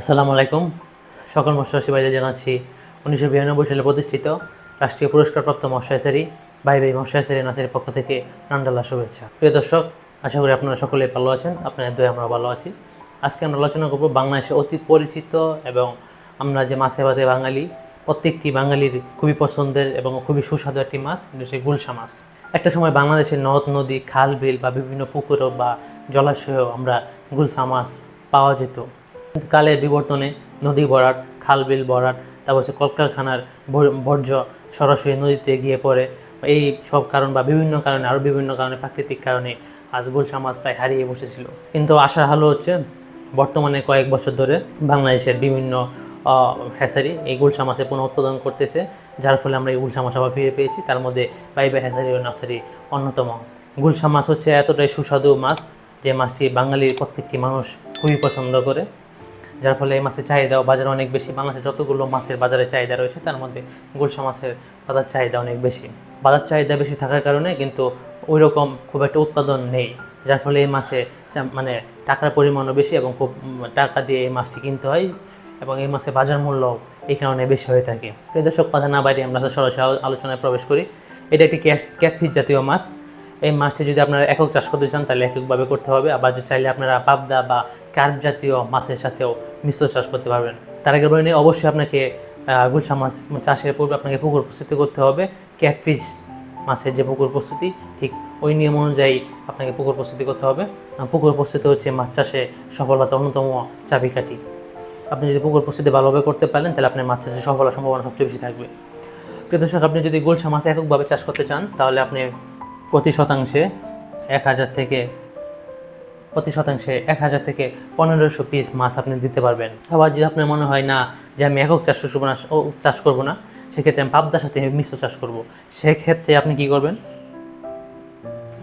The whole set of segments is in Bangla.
আসসালামু আলাইকুম। সকল মৎস্যচাষী ভাইদের জানাচ্ছি, উনিশশো বিরানব্বই সালে প্রতিষ্ঠিত রাষ্ট্রীয় পুরস্কারপ্রাপ্ত মৎস্যাচারী ভাই ভাই মৎস্যাচারী নাসের পক্ষ থেকে নান্ডাল্লা শুভেচ্ছা। প্রিয় দর্শক, আশা করি আপনারা সকলে ভালো আছেন, আপনাদের দয়ে আমরা ভালো আছি। আজকে আমরা আলোচনা করব বাংলাদেশে অতি পরিচিত এবং আমরা যে মাছে ভাতে বাঙালি, প্রত্যেকটি বাঙালির খুবই পছন্দের এবং খুবই সুস্বাদু একটি মাছ সেই গুলশা মাছ। একটা সময় বাংলাদেশের নদ, নদী, খাল, বিল বা বিভিন্ন পুকুরও বা জলাশয়েও আমরা গুলশা মাছ পাওয়া যেত। কালের বিবর্তনে নদী ভরাট খাল বিল ভরাট তারপর হচ্ছে কলকারখানার বর্জ্য সরাসরি নদীতে গিয়ে পড়ে। এই সব কারণ বা বিভিন্ন কারণে, আরও বিভিন্ন কারণে, প্রাকৃতিক কারণে আজ মাছ প্রায় হারিয়ে বসেছিল। কিন্তু আশার হালো হচ্ছে, বর্তমানে কয়েক বছর ধরে বাংলাদেশের বিভিন্ন হ্যাসারি এই গুলশা পুনঃ উৎপাদন করতেছে, যার ফলে আমরা এই গুলশা মাছ আবার ফিরে পেয়েছি। তার মধ্যে বাইবা হ্যাসারি ও নার্সারি অন্যতম। গুলশা মাছ হচ্ছে এতটাই সুস্বাদু মাছ যে মাছটি বাঙালির প্রত্যেকটি মানুষ খুবই পছন্দ করে। যার ফলে এই মাছের চাহিদাও বাজারে অনেক বেশি। বাংলাদেশে যতগুলো মাছের বাজারে চাহিদা রয়েছে, তার মধ্যে গুলশা মাছের বাজার চাহিদা অনেক বেশি। বাজার চাহিদা বেশি থাকার কারণে কিন্তু ওই রকম খুব একটা উৎপাদন নেই, যার ফলে এই মাছে মানে টাকার পরিমাণও বেশি এবং খুব টাকা দিয়ে এই মাছটি কিনতে হয় এবং এই মাছের বাজার মূল্য এই কারণে বেশি হয়ে থাকে। প্রিয় দর্শক, কথা না বাইরে আমরা সরাসরি আলোচনায় প্রবেশ করি। এটা একটি ক্যাটফিস জাতীয় মাছ। এই মাছটি যদি আপনারা একক চাষ করতে চান, তাহলে এককভাবে করতে হবে। আবার যদি চাইলে আপনারা পাবদা বা কার্প জাতীয় মাছের সাথেও মিশ্র চাষ করতে পারবেন? তার আগে বলে নিই, অবশ্যই আপনাকে গুলশা মাছ চাষের পূর্বে আপনাকে পুকুর প্রস্তুতি করতে হবে। ক্যাটফিশ মাছের যে পুকুর প্রস্তুতি ঠিক ওই নিয়ম অনুযায়ী আপনাকে পুকুর প্রস্তুতি করতে হবে। পুকুর প্রস্তুতি হচ্ছে মাছ চাষে সফলতা অন্যতম চাবিকাঠি। আপনি যদি পুকুর প্রস্তুতি ভালোভাবে করতে পারেন তাহলে আপনার মাছ চাষে সফল সম্ভাবনা সবচেয়ে বেশি থাকবে। প্রিয় আপনি যদি গুলশা মাছ এককভাবে চাষ করতে চান তাহলে আপনি প্রতি শতাংশে এক হাজার থেকে প্রতি শতাংশে এক হাজার থেকে পনেরোশো পিস মাছ আপনি দিতে পারবেন। আবার যদি আপনার মনে হয়, না, যে আমি একক চাষ না চাষ করব না, সেক্ষেত্রে আমি পাবদার সাথে মিশ্র চাষ করব। সেক্ষেত্রে আপনি কি করবেন?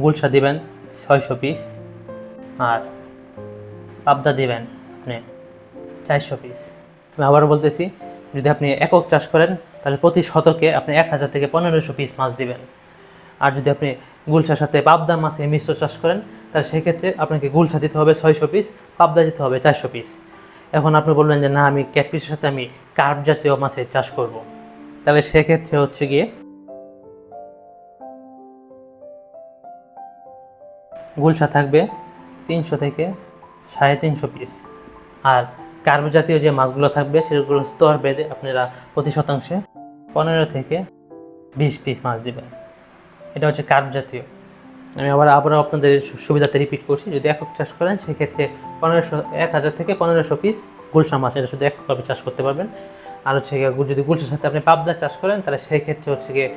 গুলশা দিবেন ছয়শো পিস আর পাবদা দিবেন আপনি চারশো পিস আমি আবারও বলতেছি, যদি আপনি একক চাষ করেন, তাহলে প্রতি শতকে আপনি এক হাজার থেকে পনেরোশো পিস মাছ দিবেন। আর যদি আপনি গুলশার সাথে পাবদা মাছে মিশ্র চাষ করেন তাহলে সেক্ষেত্রে আপনাকে গুলশা দিতে হবে ছয়শো পিস পাবদা দিতে হবে চারশো পিস এখন আপনি বললেন যে, না, আমি ক্যাটফিসের সাথে আমি কার্প জাতীয় মাছের চাষ করব। তাহলে সেক্ষেত্রে হচ্ছে গিয়ে গুলশা থাকবে তিনশো থেকে সাড়ে তিনশো পিস আর কার্ব জাতীয় যে মাছগুলো থাকবে, সেগুলো স্তর বেঁধে আপনারা প্রতি শতাংশে পনেরো থেকে বিশ পিস মাছ দেবেন। এটা হচ্ছে কার্ব জাতীয়। আমি আবার আবারও আপনাদের সুবিধাতে রিপিট করছি, যদি একক চাষ করেন, সেক্ষেত্রে পনেরোশো, এক হাজার থেকে পনেরোশো পিস গুলশা মাছ, এটা শুধু এককভাবে চাষ করতে পারবেন। আর হচ্ছে গিয়ে যদি গুলশার সাথে আপনি পাবদা চাষ করেন, তাহলে সেক্ষেত্রে হচ্ছে গিয়ে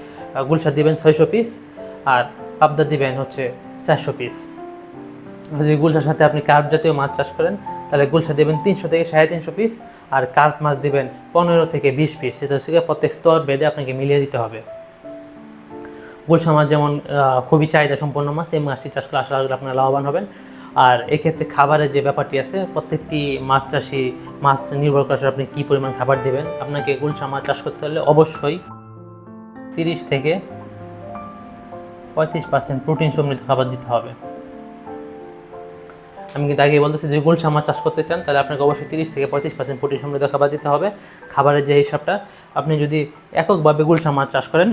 গুলশা দিবেন ছয়শো পিস আর পাবদা দিবেন হচ্ছে চারশো পিস যদি গুলশার সাথে আপনি কার্প জাতীয় মাছ চাষ করেন, তাহলে গুলশা দেবেন তিনশো থেকে সাড়ে তিনশো পিস আর কার্প মাছ দিবেন পনেরো থেকে বিশ পিস সেটা হচ্ছে প্রত্যেক স্তর বেঁধে আপনাকে মিলিয়ে দিতে হবে। গুলশা মাছ যেমন খুবই চাহিদা সম্পন্ন মাছ, এই মাছটি চাষ করে আশা করি আপনারা লাভবান হবেন। আর এক্ষেত্রে খাবারের যে ব্যাপারটি আছে, প্রত্যেকটি মাছ চাষি মাছ নির্ভর করে আপনি কী পরিমাণ খাবার দেবেন। আপনাকে গুলশা মাছ চাষ করতে হলে অবশ্যই তিরিশ থেকে পঁয়ত্রিশ পার্সেন্ট প্রোটিন সমৃদ্ধ খাবার দিতে হবে। আমি কিন্তু আগে বলতেছি যে গুলশা মাছ চাষ করতে চান, তাহলে আপনাকে অবশ্যই তিরিশ থেকে পঁয়ত্রিশ পার্সেন্ট প্রোটিন সমৃদ্ধ খাবার দিতে হবে। খাবারের যে হিসাবটা, আপনি যদি এককভাবে গুলশা মাছ চাষ করেন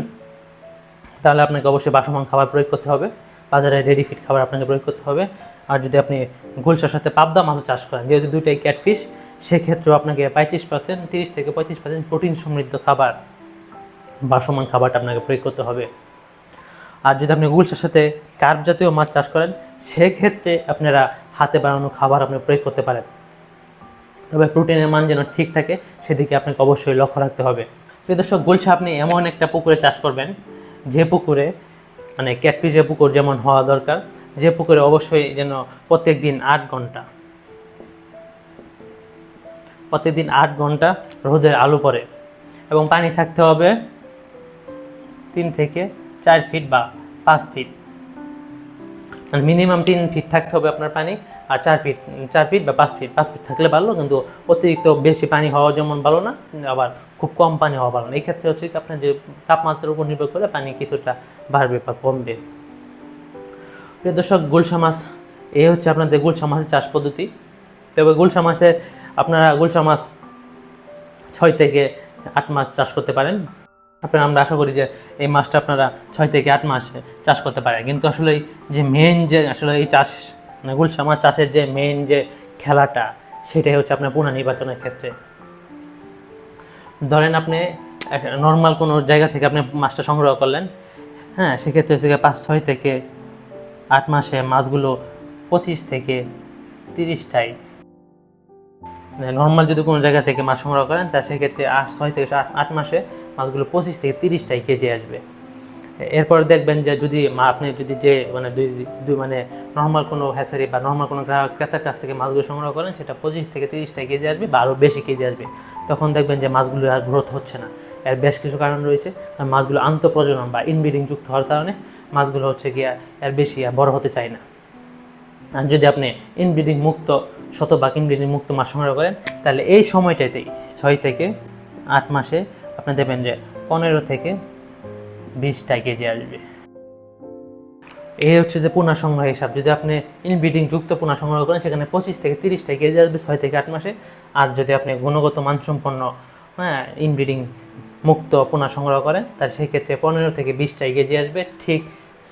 তাহলে আপনাকে অবশ্যই বাসমান খাবার প্রয়োগ করতে হবে। বাজারে রেডি ফিট খাবার আপনাকে প্রয়োগ করতে হবে। আর যদি আপনি গুলশার সাথে পাবদা মাছও চাষ করেন, যেহেতু দুইটাই ক্যাটফিশ সেক্ষেত্রেও আপনাকে পঁয়ত্রিশ পার্সেন্ট তিরিশ থেকে পঁয়ত্রিশ পার্সেন্ট প্রোটিন সমৃদ্ধ খাবার, বাসমান খাবারটা আপনাকে প্রয়োগ করতে হবে। আর যদি আপনি গুলশার সাথে কার্প জাতীয় মাছ চাষ করেন, সেক্ষেত্রে আপনারা হাতে বানানো খাবার আপনি প্রয়োগ করতে পারেন। তবে প্রোটিনের মান যেন ঠিক থাকে, সেদিকে আপনাকে অবশ্যই লক্ষ্য রাখতে হবে। প্রিয় দর্শক, গুলশা আপনি এমন একটা পুকুরে চাষ করবেন যে পুকুরে মানে ক্যাটফিসের পুকুর যেমন হওয়া দরকার, যে পুকুরে অবশ্যই যেন প্রত্যেক দিন আট ঘণ্টা, প্রত্যেকদিন আট ঘণ্টা রোদের আলো পড়ে এবং পানি থাকতে হবে তিন থেকে চার ফিট বা পাঁচ ফিট মানে মিনিমাম তিন ফিট থাকতে হবে আপনার পানি আর চার ফিট চার ফিট বা পাঁচ ফিট পাঁচ ফিট থাকলে ভালো, কিন্তু অতিরিক্ত বেশি পানি হওয়া যেমন ভালো না আবার খুব কম পানি হওয়া ভালো না। এই ক্ষেত্রে হচ্ছে আপনার যে তাপমাত্রার উপর নির্ভর করে পানি কিছুটা বাড়বে বা কমবে। প্রিয় দর্শক, গুলশা মাছ এই হচ্ছে আপনাদের গুলশা মাছের চাষ পদ্ধতি। তবে গুলশা মাছে আপনারা গুলশা মাছ ছয় থেকে আট মাস চাষ করতে পারেন। আপনারা, আমরা আশা করি যে এই মাছটা আপনারা ছয় থেকে আট মাসে চাষ করতে পারেন। কিন্তু আসলে যে মেন যে আসলে এই চাষ মানে গুলশা মাছ চাষের যে মেন যে খেলাটা, সেটাই হচ্ছে আপনার পুনর্নির্বাচনের ক্ষেত্রে। ধরেন আপনি নর্মাল কোনো জায়গা থেকে আপনি মাছটা সংগ্রহ করলেন হ্যাঁ সেক্ষেত্রে হচ্ছে পাঁচ, ছয় থেকে আট মাসে মাছগুলো পঁচিশ থেকে তিরিশটাই নর্মাল যদি কোনো জায়গা থেকে মাছ সংগ্রহ করেন, তা সেক্ষেত্রে আট, ছয় থেকে আট আট মাসে মাছগুলো পঁচিশ থেকে তিরিশটাই কেজি আসবে। এরপর দেখবেন যে যদি আপনি যদি যে মানে দুই দুই মানে নর্মাল কোনো হ্যাসারি বা নর্মাল কোনো গ্রাহক ক্রেতার কাছ থেকে মাছগুলো সংগ্রহ করেন, সেটা পঁচিশ থেকে তিরিশটাই কেজি আসবে বা আরও বেশি কেজি আসবে। তখন দেখবেন যে মাছগুলো আর গ্রোথ হচ্ছে না। এর বেশ কিছু কারণ রয়েছে। কারণ মাছগুলো আন্তঃপ্রজনন বা ইনব্রিডিং যুক্ত হওয়ার কারণে মাছগুলো হচ্ছে গিয়া এর বেশি আর বড় হতে চায় না। আর যদি আপনি ইনব্রিডিং মুক্ত শত বা ইনব্রিডিং মুক্ত মাছ সংগ্রহ করেন, তাহলে এই সময়টাতেই ছয় থেকে আট মাসে আপনি দেবেন যে পনেরো থেকে বিশটা কেজি আসবে। এই হচ্ছে যে পোনা সংগ্রহ হিসাব। যদি আপনি ইনব্রিডিং যুক্ত পোনা সংগ্রহ করেন, সেখানে পঁচিশ থেকে তিরিশটা কেজি আসবে, ছয় থেকে আট মাসে। আর যদি আপনি গুণগত মানসম্পন্ন হ্যাঁ ইনব্রিডিং মুক্ত পোনা সংগ্রহ করেন, তাহলে সেই ক্ষেত্রে পনেরো থেকে বিশটা কেজি আসবে। ঠিক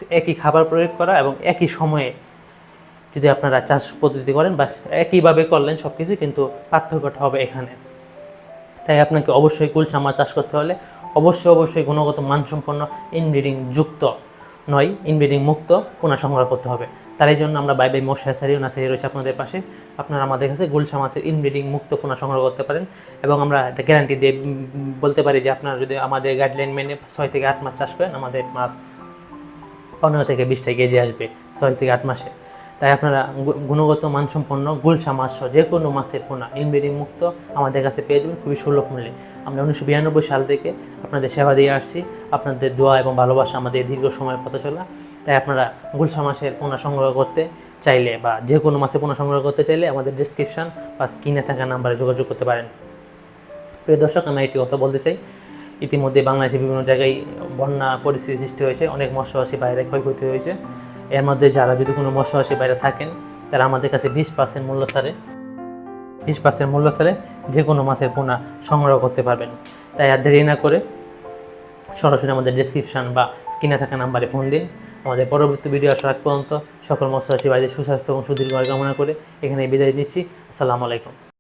একই খাবার প্রয়োগ করা এবং একই সময়ে যদি আপনারা চাষ পদ্ধতি করেন বা একইভাবে করলেন সব কিছু কিন্তু পার্থক্যটা হবে এখানে। তাই আপনাকে অবশ্যই কুলচা মাছ চাষ করতে হলে অবশ্যই অবশ্যই গুণগত মানসম্পন্ন ইনব্রিডিং যুক্ত নয় ইনব্রিডিং মুক্ত পোনা সংগ্রহ করতে হবে। তার জন্য আমরা বাই বাই মশা সারি ও নাসারি রয়েছে আপনাদের পাশে। আপনারা আমাদের কাছে গুলশা মাছের ইনব্রিডিং মুক্ত পোনা সংগ্রহ করতে পারেন এবং আমরা একটা গ্যারান্টি দিয়ে বলতে পারি যে আপনারা যদি আমাদের গাইডলাইন মেনে ছয় থেকে আট মাস চাষ করেন, আমাদের মাছ পনেরো থেকে বিশটা কেজি আসবে ছয় থেকে আট মাসে। তাই আপনারা গুণগত মানসম্পন্ন গুলশা মাছ যে কোনো মাছের পোনা ইনব্রিডিং মুক্ত আমাদের কাছে পেয়ে যাবেন খুবই সুলভ মূল্যে। আমরা উনিশশো বিরানব্বই সাল থেকে আপনাদের সেবা দিয়ে আসছি, আপনাদের দোয়া এবং ভালোবাসা আমাদের দীর্ঘ সময় পথে চলা। তাই আপনারা গুলশা মাছের পোনা সংগ্রহ করতে চাইলে বা যে কোনো মাছের পোনা সংগ্রহ করতে চাইলে আমাদের ডিসক্রিপশন বা স্ক্রিনে থাকা নাম্বারে যোগাযোগ করতে পারেন। প্রিয় দর্শক, আমি একটি কথা বলতে চাই। ইতিমধ্যে বাংলাদেশে বিভিন্ন জায়গায় বন্যা পরিস্থিতি সৃষ্টি হয়েছে, অনেক মৎস্যবাসী বাইরে ক্ষয়ক্ষতি হয়েছে। এর মধ্যে যারা যদি কোনো মৎস্যবাসী বাইরে থাকেন, তারা আমাদের কাছে বিশ পার্সেন্ট মূল্য ছাড়ে। বিশ পার্সেন্ট মূল্য ছাড়ে যে কোনো মাছের পোনা সংগ্রহ করতে পারবেন। তাই আর দেরি না করে সরাসরি আমাদের ডিসক্রিপশন বা স্ক্রিনে থাকা নাম্বারে ফোন দিন। আমাদের পরবর্তী ভিডিও আসার আগ পর্যন্ত সকল মৎস্যবাসী বাইরে সুস্বাস্থ্য এবং সুদীর্ঘ কামনা করে এখানে বিদায় নিচ্ছি। আসসালামু আলাইকুম।